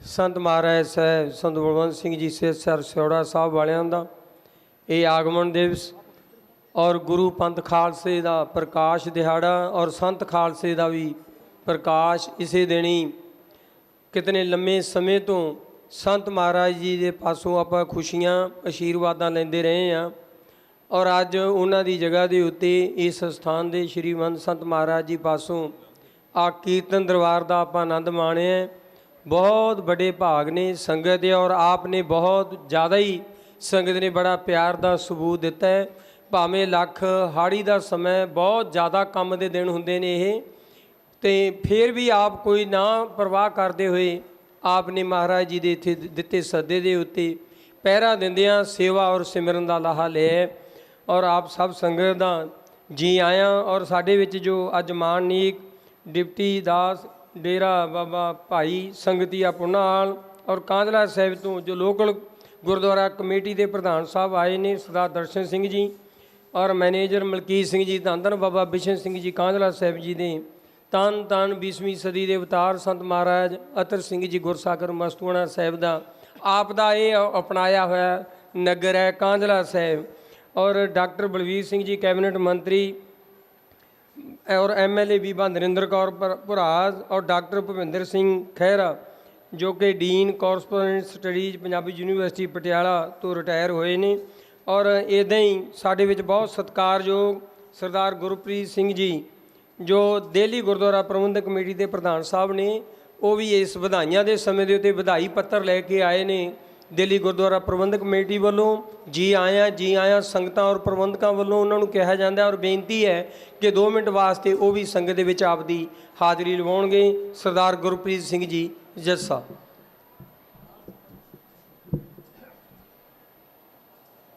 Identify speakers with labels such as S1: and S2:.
S1: ਸੰਤ ਮਹਾਰਾਜ ਸਾਹਿਬ, ਸੰਤ ਬਲਵੰਤ ਸਿੰਘ ਜੀ ਸੇ sir Siura ਸਾਹਿਬ ਵਾਲਿਆਂ ਦਾ ਇਹ ਆਗਮਨ ਦਿਵਸ ਔਰ ਗੁਰੂ ਪੰਥ ਖਾਲਸੇ ਦਾ ਪ੍ਰਕਾਸ਼ ਦਿਹਾੜਾ ਔਰ ਸੰਤ ਖਾਲਸੇ ਦਾ ਵੀ ਪ੍ਰਕਾਸ਼ ਇਸੇ ਦਿਨੀ ਕਿਤਨੇ ਲੰਮੇ ਸਮੇਂ ਤੋਂ ਸੰਤ ਮਹਾਰਾਜ ਜੀ ਦੇ ਪਾਸੋਂ ਆਪਾਂ ਖੁਸ਼ੀਆਂ, ਅਸ਼ੀਰਵਾਦਾਂ ਲੈਂਦੇ ਰਹੇ ਹਾਂ ਔਰ ਅੱਜ ਉਹਨਾਂ ਦੀ ਜਗ੍ਹਾ ਦੇ ਉੱਤੇ ਇਸ ਸਥਾਨ ਦੇ ਸ਼੍ਰੀਮੰਤ ਸੰਤ ਮਹਾਰਾਜ ਜੀ ਪਾਸੋਂ ਆ ਕੀਰਤਨ ਦਰਬਾਰ ਦਾ ਆਪਾਂ ਆਨੰਦ ਮਾਣਿਆ ਬਹੁਤ ਵੱਡੇ ਭਾਗ ਨੇ, ਸੰਗਤ ਦੇ ਔਰ ਆਪ ਨੇ ਬਹੁਤ ਜ਼ਿਆਦਾ ਹੀ ਸੰਗਤ ਨੇ ਬੜਾ ਪਿਆਰ ਦਾ ਸਬੂਤ ਦਿੱਤਾ ਹੈ। ਭਾਵੇਂ ਲੱਖ ਹਾੜੀ ਦਾ ਸਮਾਂ ਬਹੁਤ ਜ਼ਿਆਦਾ ਕੰਮ ਦੇ ਦਿਨ ਹੁੰਦੇ ਨੇ ਇਹ। ਤੇ ਫਿਰ ਵੀ ਆਪ ਕੋਈ ਨਾ ਪਰਵਾਹ ਕਰਦੇ ਹੋਏ ਆਪ ਨੇ ਮਹਾਰਾਜ ਜੀ ਦੇ ਇੱਥੇ ਦਿੱਤੇ ਸੱਦੇ ਦੇ ਉੱਤੇ ਪਹਿਰਾ ਦਿੰਦਿਆਂ ਸੇਵਾ ਔਰ ਸਿਮਰਨ ਦਾ ਲਾਹਾ ਲਿਆ ਔਰ ਆਪ ਸਭ ਸੰਗਤ ਦਾ ਜੀ ਆਇਆਂ ਔਰ ਸਾਡੇ ਵਿੱਚ ਜੋ ਅੱਜ ਮਾਨਨੀਕ ਡਿਪਟੀ ਦਾਸ ਡੇਰਾ ਬਾਬਾ ਭਾਈ ਸੰਗਤੀਆ ਪੁਨਾਲ ਔਰ ਕਾਂਦਲਾ ਸਾਹਿਬ ਤੋਂ ਜੋ ਲੋਕਲ ਗੁਰਦੁਆਰਾ ਕਮੇਟੀ ਦੇ ਪ੍ਰਧਾਨ ਸਾਹਿਬ ਆਏ ਨੇ, ਸਰਦਾਰ ਦਰਸ਼ਨ ਸਿੰਘ ਜੀ ਔਰ ਮੈਨੇਜਰ ਮਲਕੀਤ ਸਿੰਘ ਜੀ, ਧੰਨ ਬਾਬਾ ਬਿਸ਼ਨ ਸਿੰਘ ਜੀ, ਕਾਂਦਲਾ ਸਾਹਿਬ ਜੀ ਦੇ ਤਨ ਤਨ 20ਵੀਂ ਸਦੀ ਦੇ ਅਵਤਾਰ ਸੰਤ ਮਹਾਰਾਜ ਅਤਰ ਸਿੰਘ ਜੀ ਗੁਰਸਾਗਰ ਮਸਤੂਆਣਾ ਸਾਹਿਬ ਦਾ ਆਪ ਦਾ ਇਹ ਅਪਣਾਇਆ ਹੋਇਆ ਨਗਰ ਹੈ ਕਾਂਦਲਾ ਸਾਹਿਬ ਔਰ ਡਾਕਟਰ ਬਲਵੀਰ ਸਿੰਘ ਜੀ, ਕੈਬਨਿਟ ਮੰਤਰੀ ਔਰ ਐਮਐਲਏ ਬੀਬਾ ਨਰਿੰਦਰ ਕੌਰ ਭਰ- ਭੁਰਾਜ ਔਰ ਡਾਕਟਰ ਭੁਪਿੰਦਰ ਸਿੰਘ ਖਹਿਰਾ, ਜੋ ਕਿ dean correspondence studies Punjabi university Patiala ਤੋਂ ਰਿਟਾਇਰ ਹੋਏ ਨੇ। ਔਰ ਇਦਾਂ ਹੀ ਸਾਡੇ ਵਿੱਚ ਬਹੁਤ ਸਤਿਕਾਰਯੋਗ ਸਰਦਾਰ ਗੁਰਪ੍ਰੀਤ ਸਿੰਘ ਜੀ, ਜੋ ਦਿੱਲੀ ਗੁਰਦੁਆਰਾ ਪ੍ਰਬੰਧਕ ਕਮੇਟੀ ਦੇ ਪ੍ਰਧਾਨ ਸਾਹਿਬ ਨੇ, ਉਹ ਵੀ ਇਸ ਵਧਾਈਆਂ ਦੇ ਸਮੇਂ ਦੇ ਉੱਤੇ ਵਧਾਈ ਪੱਤਰ ਲੈ ਕੇ ਆਏ ਨੇ। ਦਿੱਲੀ ਗੁਰਦੁਆਰਾ ਪ੍ਰਬੰਧਕ ਕਮੇਟੀ ਵੱਲੋਂ ਜੀ ਆਇਆਂ ਜੀ ਆਇਆਂ ਸੰਗਤਾਂ ਔਰ ਪ੍ਰਬੰਧਕਾਂ ਵੱਲੋਂ ਉਹਨਾਂ ਨੂੰ ਕਿਹਾ ਜਾਂਦਾ ਔਰ ਬੇਨਤੀ ਹੈ ਕਿ 2 ਮਿੰਟ ਵਾਸਤੇ ਉਹ ਵੀ ਸੰਗਤ ਦੇ ਵਿੱਚ ਆਪਦੀ ਹਾਜ਼ਰੀ ਲਵਾਉਣਗੇ। ਸਰਦਾਰ ਗੁਰਪ੍ਰੀਤ ਸਿੰਘ ਜੀ ਜੱਸਾ